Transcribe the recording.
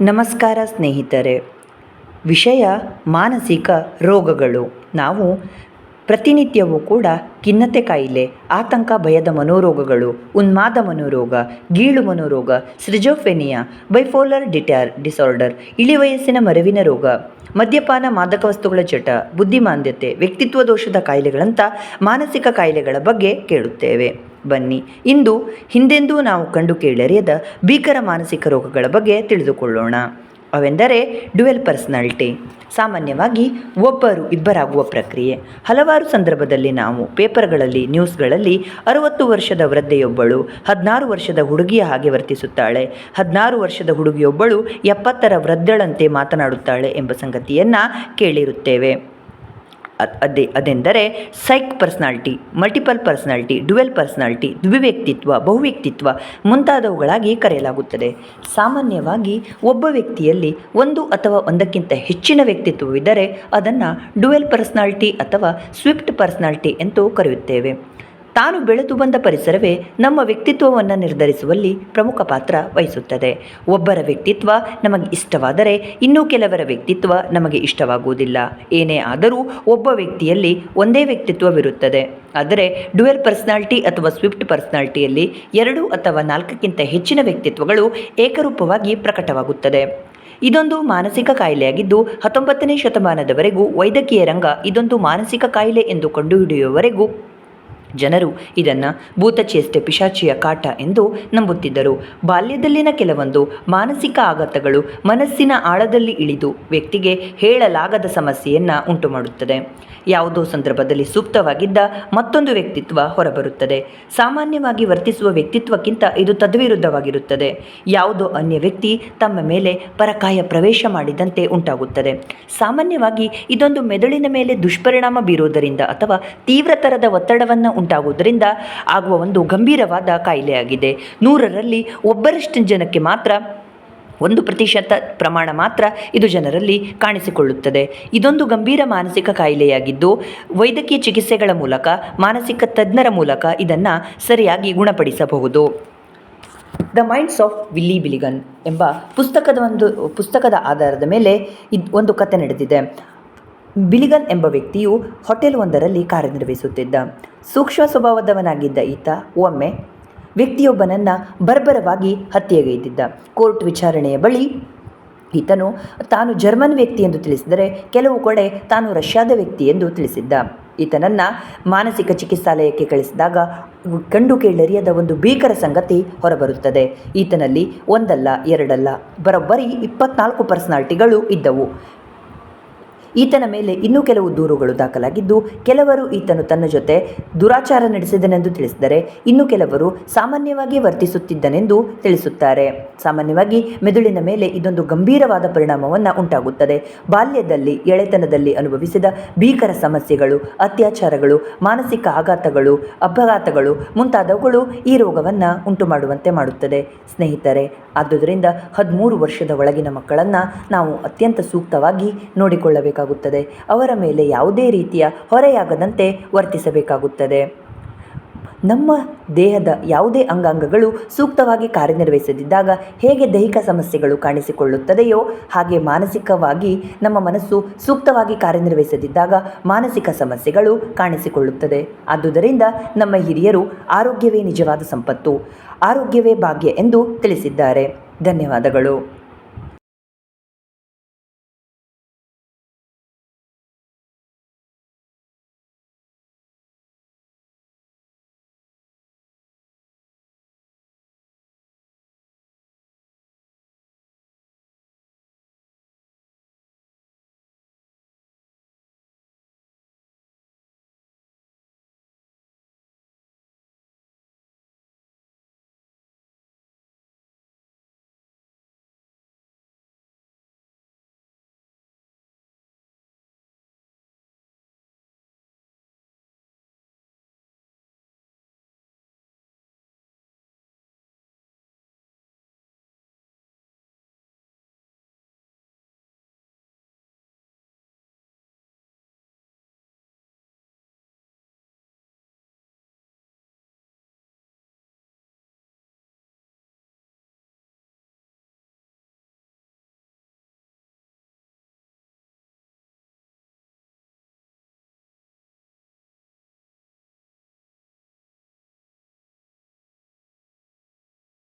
ನಮಸ್ಕಾರ ಸ್ನೇಹಿತರೆ. ವಿಷಯ ಮಾನಸಿಕ ರೋಗಗಳು. ನಾವು ಪ್ರತಿನಿತ್ಯವೂ ಕೂಡ ಖಿನ್ನತೆ ಕಾಯಿಲೆ, ಆತಂಕ, ಭಯದ ಮನೋರೋಗಗಳು, ಉನ್ಮಾದ ಮನೋರೋಗ, ಗೀಳು ಮನೋರೋಗ, ಸೃಜೋಫೆನಿಯಾ ಬೈಫೋಲರ್ ಡಿಟ್ಯಾರ್ ಡಿಸಾರ್ಡರ್ ಇಳಿ ವಯಸ್ಸಿನ ಮರವಿನ ರೋಗ, ಮದ್ಯಪಾನ, ಮಾದಕ ವಸ್ತುಗಳ ಚಟ ಬುದ್ಧಿಮಾಂದ್ಯತೆ, ವ್ಯಕ್ತಿತ್ವ ದೋಷದ ಕಾಯಿಲೆಗಳಂಥ ಮಾನಸಿಕ ಕಾಯಿಲೆಗಳ ಬಗ್ಗೆ ಕೇಳುತ್ತೇವೆ. ಬನ್ನಿ. ಇಂದು ಹಿಂದೆಂದೂ ನಾವು ಕಂಡು ಕೇಳರಿಯದ ಭೀಕರ ಮಾನಸಿಕ ರೋಗಗಳ ಬಗ್ಗೆ ತಿಳಿದುಕೊಳ್ಳೋಣ. ಅವೆಂದರೆ ಡ್ಯುವೆಲ್ ಪರ್ಸನಾಲಿಟಿ. ಸಾಮಾನ್ಯವಾಗಿ ಒಬ್ಬರು ಇಬ್ಬರಾಗುವ ಪ್ರಕ್ರಿಯೆ. ಹಲವಾರು ಸಂದರ್ಭದಲ್ಲಿ ನಾವು ಪೇಪರ್ಗಳಲ್ಲಿ, ನ್ಯೂಸ್ಗಳಲ್ಲಿ ಅರವತ್ತು ವರ್ಷದ ವೃದ್ಧೆಯೊಬ್ಬಳು, ಹದಿನಾರು ವರ್ಷದ ಹುಡುಗಿಯ ಹಾಗೆ ವರ್ತಿಸುತ್ತಾಳೆ, ಹದಿನಾರು ವರ್ಷದ ಹುಡುಗಿಯೊಬ್ಬಳು ಎಪ್ಪತ್ತರ ವೃದ್ಧಳಂತೆ ಮಾತನಾಡುತ್ತಾಳೆ ಎಂಬ ಸಂಗತಿಯನ್ನು ಕೇಳಿರುತ್ತೇವೆ. ಅದ್- ಅದೇ, ಅದೆಂದರೆ ಸೈಕ್ personality, multiple personality dual personality, ದ್ವಿವ್ಯಕ್ತಿತ್ವ, ಬಹುವ್ಯಕ್ತಿತ್ವ ಮುಂತಾದವುಗಳಾಗಿ ಕರೆಯಲಾಗುತ್ತದೆ. ಸಾಮಾನ್ಯವಾಗಿ ಒಬ್ಬ ವ್ಯಕ್ತಿಯಲ್ಲಿ ಒಂದು ಅಥವಾ ಒಂದಕ್ಕಿಂತ ಹೆಚ್ಚಿನ ವ್ಯಕ್ತಿತ್ವವಿದ್ದರೆ ಅದನ್ನು ಡ್ಯುವೆಲ್ ಪರ್ಸ್ನಾಲ್ಟಿ ಅಥವಾ ಸ್ವಿಫ್ಟ್ ಪರ್ಸ್ನಾಲ್ಟಿ ಎಂದು ಕರೆಯುತ್ತೇವೆ. ತಾನು ಬೆಳೆದು ಬಂದ ಪರಿಸರವೇ ನಮ್ಮ ವ್ಯಕ್ತಿತ್ವವನ್ನು ನಿರ್ಧರಿಸುವಲ್ಲಿ ಪ್ರಮುಖ ಪಾತ್ರ ವಹಿಸುತ್ತದೆ. ಒಬ್ಬರ ವ್ಯಕ್ತಿತ್ವ ನಮಗೆ ಇಷ್ಟವಾದರೆ ಇನ್ನೂ ಕೆಲವರ ವ್ಯಕ್ತಿತ್ವ ನಮಗೆ ಇಷ್ಟವಾಗುವುದಿಲ್ಲ. ಏನೇ ಆದರೂ ಒಬ್ಬ ವ್ಯಕ್ತಿಯಲ್ಲಿ ಒಂದೇ ವ್ಯಕ್ತಿತ್ವವಿರುತ್ತದೆ. ಆದರೆ ಡ್ಯುವೆಲ್ ಪರ್ಸನಾಲಿಟಿ ಅಥವಾ ಸ್ವಿಫ್ಟ್ ಪರ್ಸನಾಲಿಟಿಯಲ್ಲಿ ಎರಡು ಅಥವಾ ನಾಲ್ಕಕ್ಕಿಂತ ಹೆಚ್ಚಿನ ವ್ಯಕ್ತಿತ್ವಗಳು ಏಕರೂಪವಾಗಿ ಪ್ರಕಟವಾಗುತ್ತದೆ. ಇದೊಂದು ಮಾನಸಿಕ ಕಾಯಿಲೆಯಾಗಿದ್ದು ಹತ್ತೊಂಬತ್ತನೇ ಶತಮಾನದವರೆಗೂ ವೈದ್ಯಕೀಯ ರಂಗ ಇದೊಂದು ಮಾನಸಿಕ ಕಾಯಿಲೆ ಎಂದು ಕಂಡುಹಿಡಿಯುವವರೆಗೂ ಜನರು ಇದನ್ನು ಭೂತಚೇಷ್ಟೆ ಪಿಶಾಚಿಯ ಕಾಟ ಎಂದು ನಂಬುತ್ತಿದ್ದರು. ಬಾಲ್ಯದಲ್ಲಿನ ಕೆಲವೊಂದು ಮಾನಸಿಕ ಆಘಾತಗಳು ಮನಸ್ಸಿನ ಆಳದಲ್ಲಿ ಇಳಿದು ವ್ಯಕ್ತಿಗೆ ಹೇಳಲಾಗದ ಸಮಸ್ಯೆಯನ್ನು ಉಂಟುಮಾಡುತ್ತದೆ. ಯಾವುದೋ ಸಂದರ್ಭದಲ್ಲಿ ಸೂಕ್ತವಾಗಿದ್ದ ಮತ್ತೊಂದು ವ್ಯಕ್ತಿತ್ವ ಹೊರಬರುತ್ತದೆ. ಸಾಮಾನ್ಯವಾಗಿ ವರ್ತಿಸುವ ವ್ಯಕ್ತಿತ್ವಕ್ಕಿಂತ ಇದು ತದ್ವಿರುದ್ಧವಾಗಿರುತ್ತದೆ. ಯಾವುದೋ ಅನ್ಯ ವ್ಯಕ್ತಿ ತಮ್ಮ ಮೇಲೆ ಪರಕಾಯ ಪ್ರವೇಶ ಮಾಡಿದಂತೆ ಉಂಟಾಗುತ್ತದೆ. ಸಾಮಾನ್ಯವಾಗಿ ಇದೊಂದು ಮೆದುಳಿನ ಮೇಲೆ ದುಷ್ಪರಿಣಾಮ ಬೀರುವುದರಿಂದ ಅಥವಾ ತೀವ್ರತರದ ಒತ್ತಡವನ್ನು ಉಂಟಾಗುವುದರಿಂದ ಆಗುವ ಒಂದು ಗಂಭೀರವಾದ ಕಾಯಿಲೆಯಾಗಿದೆ. ನೂರರಲ್ಲಿ ಒಬ್ಬರಷ್ಟು ಜನಕ್ಕೆ ಮಾತ್ರ, ಒಂದು ಪ್ರತಿಶತ ಪ್ರಮಾಣ ಮಾತ್ರ ಇದು ಜನರಲ್ಲಿ ಕಾಣಿಸಿಕೊಳ್ಳುತ್ತದೆ. ಇದೊಂದು ಗಂಭೀರ ಮಾನಸಿಕ ಕಾಯಿಲೆಯಾಗಿದ್ದು, ವೈದ್ಯಕೀಯ ಚಿಕಿತ್ಸೆಗಳ ಮೂಲಕ, ಮಾನಸಿಕ ತಜ್ಞರ ಮೂಲಕ ಇದನ್ನು ಸರಿಯಾಗಿ ಗುಣಪಡಿಸಬಹುದು. The minds of Willy Billigan ಎಂಬ ಪುಸ್ತಕದ ಒಂದು, ಪುಸ್ತಕದ ಆಧಾರದ ಮೇಲೆ ಇದು, ಒಂದು ಕತೆ ನಡೆದಿದೆ. ಬಿಲಿಗನ್ ಎಂಬ ವ್ಯಕ್ತಿಯು ಹೋಟೆಲ್ ಒಂದರಲ್ಲಿ ಕಾರ್ಯನಿರ್ವಹಿಸುತ್ತಿದ್ದ. ಸೂಕ್ಷ್ಮ ಸ್ವಭಾವದವನಾಗಿದ್ದ ಈತ ಒಮ್ಮೆ ವ್ಯಕ್ತಿಯೊಬ್ಬನನ್ನು ಬರ್ಬರವಾಗಿ ಹತ್ಯೆಗೈದಿದ್ದ ಕೋರ್ಟ್ ವಿಚಾರಣೆಯ ಬಳಿ ಈತನು ತಾನು ಜರ್ಮನ್ ವ್ಯಕ್ತಿ ಎಂದು ತಿಳಿಸಿದರೆ ಕೆಲವು ಕಡೆ ತಾನು ರಷ್ಯಾದ ವ್ಯಕ್ತಿ ಎಂದು ತಿಳಿಸಿದ್ದ. ಈತನನ್ನು ಮಾನಸಿಕ ಚಿಕಿತ್ಸಾಲಯಕ್ಕೆ ಕಳಿಸಿದಾಗ ಕಂಡು ಕೇಳರಿಯದ ಒಂದು ಭೀಕರ ಸಂಗತಿ ಹೊರಬರುತ್ತದೆ. ಈತನಲ್ಲಿ ಒಂದಲ್ಲ, ಎರಡಲ್ಲ, ಬರೋಬ್ಬರಿ ಇಪ್ಪತ್ನಾಲ್ಕು ಪರ್ಸನಾಲ್ಟಿಗಳು ಇದ್ದವು. ಈತನ ಮೇಲೆ ಇನ್ನೂ ಕೆಲವು ದೂರುಗಳು ದಾಖಲಾಗಿದ್ದು, ಕೆಲವರು ಈತನು ತನ್ನ ಜೊತೆ ದುರಾಚಾರ ನಡೆಸಿದನೆಂದು ತಿಳಿಸಿದರೆ, ಇನ್ನು ಕೆಲವರು ಸಾಮಾನ್ಯವಾಗಿ ವರ್ತಿಸುತ್ತಿದ್ದನೆಂದು ತಿಳಿಸುತ್ತಾರೆ. ಸಾಮಾನ್ಯವಾಗಿ ಮೆದುಳಿನ ಮೇಲೆ ಇದೊಂದು ಗಂಭೀರವಾದ ಪರಿಣಾಮವನ್ನು ಉಂಟಾಗುತ್ತದೆ. ಬಾಲ್ಯದಲ್ಲಿ, ಎಳೆತನದಲ್ಲಿ ಅನುಭವಿಸಿದ ಭೀಕರ ಸಮಸ್ಯೆಗಳು, ಅತ್ಯಾಚಾರಗಳು, ಮಾನಸಿಕ ಆಘಾತಗಳು, ಅಪಘಾತಗಳು ಮುಂತಾದವುಗಳು ಈ ರೋಗವನ್ನು ಉಂಟು ಮಾಡುವಂತೆ ಮಾಡುತ್ತದೆ. ಸ್ನೇಹಿತರೆ, ಆದುದರಿಂದ ಹದಿಮೂರು ವರ್ಷದ ಒಳಗಿನ ಮಕ್ಕಳನ್ನು ನಾವು ಅತ್ಯಂತ ಸೂಕ್ತವಾಗಿ ನೋಡಿಕೊಳ್ಳಬೇಕಾಗುತ್ತದೆ. ಅವರ ಮೇಲೆ ಯಾವುದೇ ರೀತಿಯ ಹೊರೆಯಾಗದಂತೆ ವರ್ತಿಸಬೇಕಾಗುತ್ತದೆ. ನಮ್ಮ ದೇಹದ ಯಾವುದೇ ಅಂಗಾಂಗಗಳು ಸೂಕ್ತವಾಗಿ ಕಾರ್ಯನಿರ್ವಹಿಸದಿದ್ದಾಗ ಹೇಗೆ ದೈಹಿಕ ಸಮಸ್ಯೆಗಳು ಕಾಣಿಸಿಕೊಳ್ಳುತ್ತದೆಯೋ ಹಾಗೆ ಮಾನಸಿಕವಾಗಿ ನಮ್ಮ ಮನಸ್ಸು ಸೂಕ್ತವಾಗಿ ಕಾರ್ಯನಿರ್ವಹಿಸದಿದ್ದಾಗ ಮಾನಸಿಕ ಸಮಸ್ಯೆಗಳು ಕಾಣಿಸಿಕೊಳ್ಳುತ್ತದೆ. ಆದುದರಿಂದ ನಮ್ಮ ಹಿರಿಯರು ಆರೋಗ್ಯವೇ ನಿಜವಾದ ಸಂಪತ್ತು, ಆರೋಗ್ಯವೇ ಭಾಗ್ಯ ಎಂದು ತಿಳಿಸಿದ್ದಾರೆ. ಧನ್ಯವಾದಗಳು.